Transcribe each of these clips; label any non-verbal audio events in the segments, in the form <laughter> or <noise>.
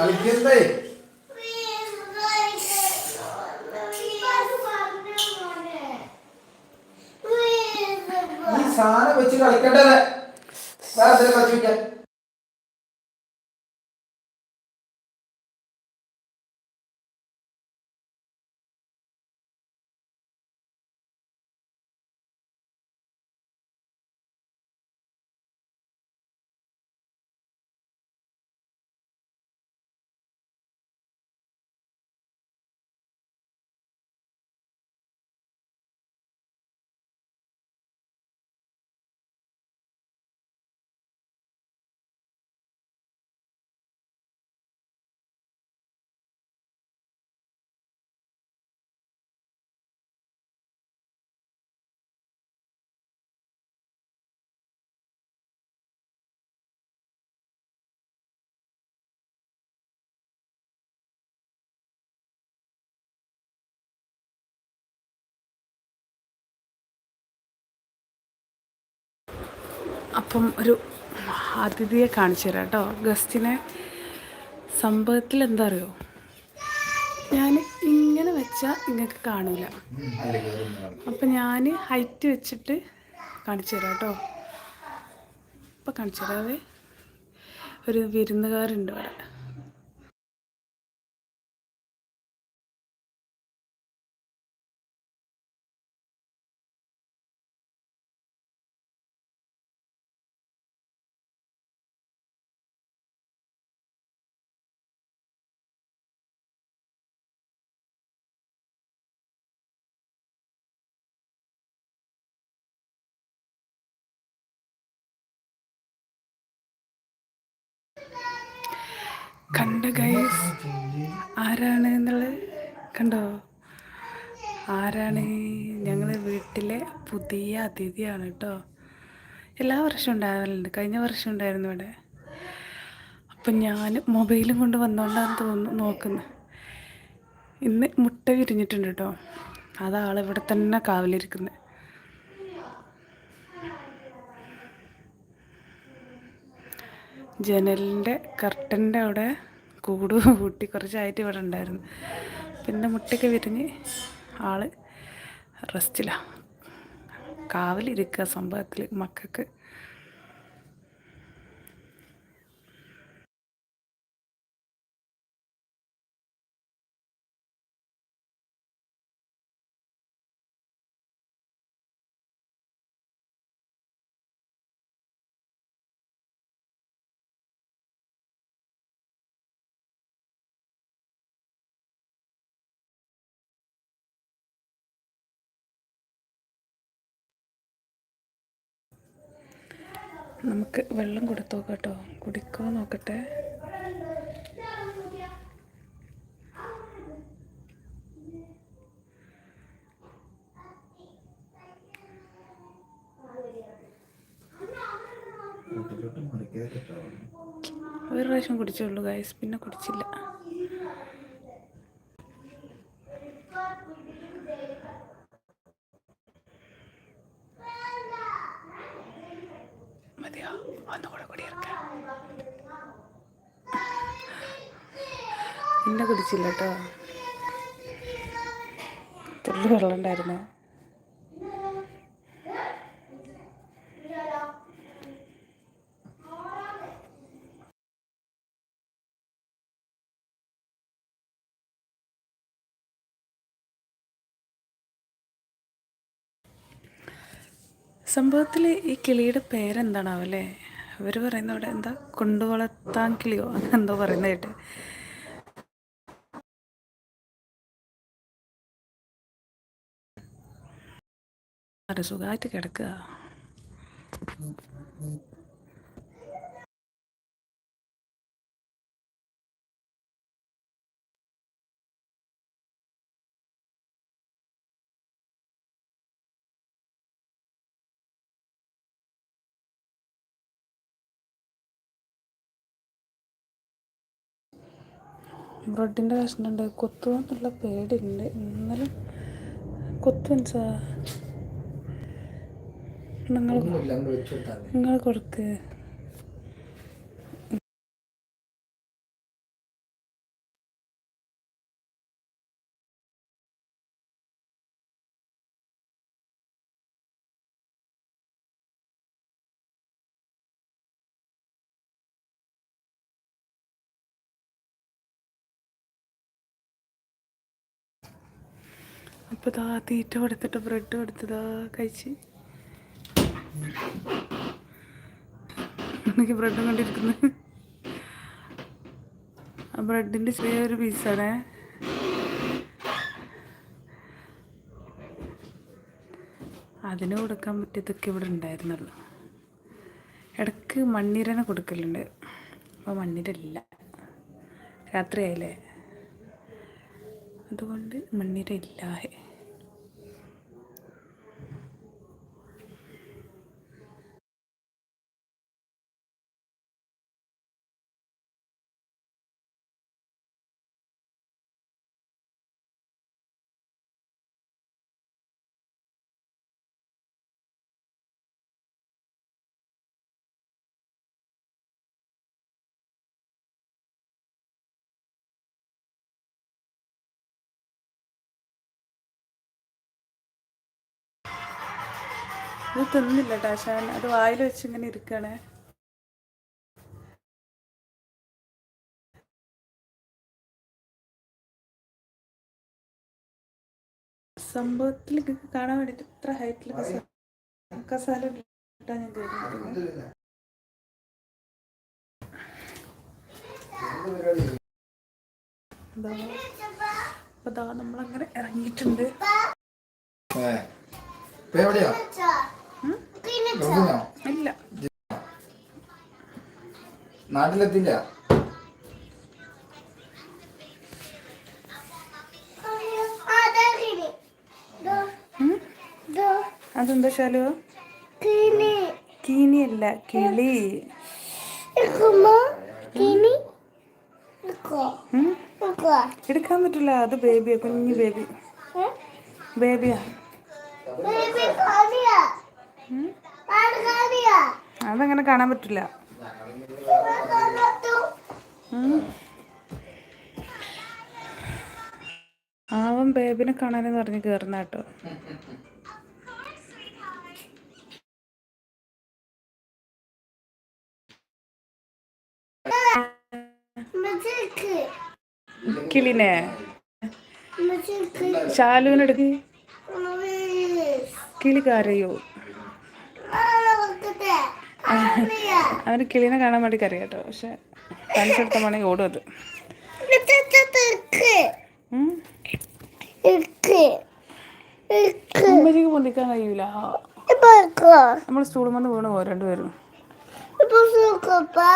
കളിക്കുന്നേ ഈ അപ്പം ഒരു അതിഥിയെ കാണിച്ചു തരാം കേട്ടോ. ഗസ്റ്റിനെ സംഭവത്തിൽ എന്താ അറിയോ? ഞാൻ ഇങ്ങനെ വെച്ചാൽ നിങ്ങൾക്ക് കാണൂല അപ്പം ഞാൻ ഹൈറ്റ് വെച്ചിട്ട് കാണിച്ചു തരാം കേട്ടോ. ഇപ്പം കാണിച്ചു തരാവേ ഒരു വിരുന്നുകാരുണ്ട് ഇവിടെ. കണ്ട ഗൈസ് ആരാണ് എന്നുള്ളത് കണ്ടോ? ആരാണ് ഞങ്ങൾ വീട്ടിലെ പുതിയ അതിഥിയാണ് കേട്ടോ. എല്ലാ വർഷവും ഉണ്ടാവലുണ്ട്. കഴിഞ്ഞ വർഷം ഉണ്ടായിരുന്നു ഇവിടെ. അപ്പം ഞാൻ മൊബൈലും കൊണ്ട് വന്നോണ്ടാന്ന് തോന്നുന്നു നോക്കുന്നത് ഇന്ന് മുട്ട വിരിഞ്ഞിട്ടുണ്ട് കേട്ടോ. അതാളിവിടെ തന്നെ കാവലിരിക്കുന്നത് ജനലിന്റെ കർട്ടന്റെ അവിടെ കൂട് <laughs> കൂട്ടി കുറച്ചായിട്ട് ഇവിടെ ഉണ്ടായിരുന്നു. പിന്നെ മുട്ടയ്ക്ക് വിരിഞ്ഞ് ആൾ റെസ്റ്റിലാണ് കാവലിരിക്കുക സംഭവത്തിൽ മക്കൾക്ക്. നമുക്ക് വെള്ളം കൊടുത്തു കേട്ടോ. കുടിക്കോ നോക്കട്ടെ. ഒരു പ്രാവശ്യം കുടിച്ചുള്ളൂ ഗൈസ് പിന്നെ കുടിച്ചില്ല. ഒന്നുകൂടെ കുടിയിറക്കാം എന്നെ കുടിച്ചില്ല കേട്ടോ തുള്ളി വെള്ളം ഉണ്ടായിരുന്നു. സംഭവത്തിൽ ഈ കിളിയുടെ പേരെന്താണാവും അല്ലേ അവർ പറയുന്ന അവിടെ എന്താ? കൊണ്ടുവളർത്താൻ കിളിയോ? എന്തോ പറയുന്ന കേട്ട്. സുഖമായിട്ട് കിടക്കുക. ബ്രെഡിന്റെ കഷ്ണമുണ്ട് കൊത്തുമെന്നുള്ള പേടിയുണ്ട് എന്നാലും കൊത്തു നിങ്ങൾ നിങ്ങൾ കൊടുക്ക്. ഇപ്പൊ ദാ തീറ്റ കൊടുത്തിട്ട് ബ്രെഡ് കൊടുത്തതാ കഴിച്ച്. എനിക്ക് ബ്രെഡും കണ്ടിരിക്കുന്നു. ആ ബ്രെഡിന്റെ ചെറിയൊരു പീസാണേ. അതിന് കൊടുക്കാൻ പറ്റിയതൊക്കെ ഇവിടെ ഉണ്ടായിരുന്നുള്ളൂ. ഇടയ്ക്ക് മണ്ണീരനെ കൊടുക്കലുണ്ട്. അപ്പോൾ മണ്ണീരല്ല. രാത്രിയായില്ലേ? അതുകൊണ്ട് മണ്ണീര ഇല്ല ഇത് തിന്നില്ല ടാശാൻ അത് വായിൽ വെച്ച് ഇങ്ങനെ ഇരിക്കണേ. സംഭവത്തിൽ കാണാൻ വേണ്ടിട്ട് ഇത്ര ഹൈറ്റിൽ കസ കസാല ഇട്ടാ ഞാൻ കയറി അതാ അപ്പൊ നമ്മളങ്ങനെ ഇറങ്ങിയിട്ടുണ്ട്. എവിടെയാ? ഇല്ല. നാട്ടിലെത്തില്ല. അതെന്താ ശാലു? കീനിയല്ല കിളി? എടുക്കാൻ പറ്റില്ല അത് ബേബിയാ കുഞ്ഞു ബേബി ബേബിയാ ഉം? അതങ്ങനെ കാണാൻ പറ്റില്ല. ആവൻ ബേബിനെ കാണാനെന്ന് പറഞ്ഞ് കയറുന്ന കേട്ടോ. കിളിനെ. ശാലുവിനെടുക്ക് കിളി കരയോ? അവന് കിളിനെ കാണാൻ വേണ്ടി കരയാ കേട്ടോ പക്ഷെ കാണിച്ചെടുത്ത വേണമെങ്കിൽ ഓടും അത്. പൊന്തിക്കാൻ കഴിയൂല. നമ്മൾ സ്റ്റൂളിൽ വന്ന് വീണ് പോകും രണ്ടുപേരും. ആ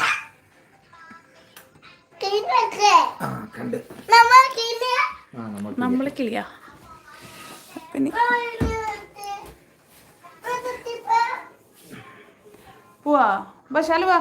<laughs> കിളിയാ? പിന്നെ പോവാ. ശാലു വാ.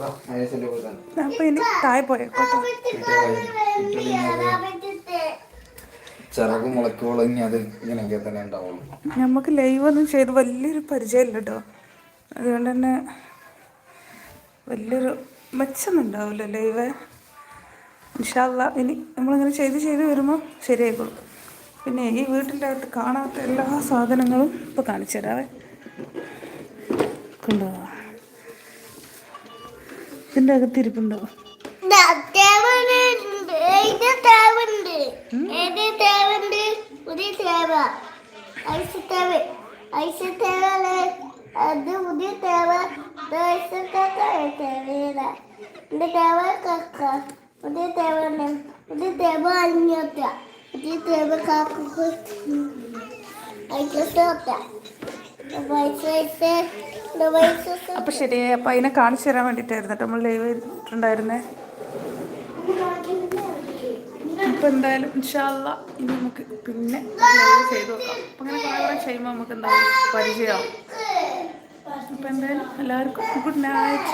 വാ, അയച്ചല്ലേ പോകാൻ. അപ്പൊ ഇനി താഴെ പോയേക്കോട്ടെ ചിറക് മുളക്കോളം ഇനി അത് ഇങ്ങനെയൊക്കെ തന്നെ ഉണ്ടാവുള്ളൂ. നമുക്ക് ലൈവ് ഒന്നും ചെയ്ത് വലിയൊരു പരിചയമില്ല കേട്ടോ. അതുകൊണ്ട് തന്നെ വലിയൊരു മെച്ചമൊന്നും ഇവ ലൈവ്. ഇൻഷാല്ല ഇനി നമ്മളിങ്ങനെ ചെയ്ത് ചെയ്ത് വരുമ്പോൾ ശരിയായിക്കോളും. പിന്നെ ഈ വീട്ടിന്റെ അകത്ത് കാണാത്ത എല്ലാ സാധനങ്ങളും ഇപ്പോൾ കാണിച്ചു തരാവേ. കൊണ്ടുപോവാ ഇതിന്റെ അകത്ത് ഇരിപ്പുണ്ടോ? അത് പുതിയ തേവ. പൈസ ശരി അപ്പൊ അതിനെ കാണിച്ചു തരാൻ വേണ്ടിട്ടായിരുന്നു നമ്മൾ ലൈവ് ചെയ്തിട്ടുണ്ടായിരുന്നേ അപ്പൊ എന്തായാലും ഇൻഷാല്ല ഇനി നമുക്ക് പിന്നെ ചെയ്ത് നോക്കാം. അപ്പൊ അങ്ങനെ കുറെ കുറെ ചെയ്യുമ്പോൾ നമുക്ക് എന്തായാലും പരിചയമാവും. അപ്പം എന്തായാലും എല്ലാവർക്കും ഗുഡ് നൈറ്റ്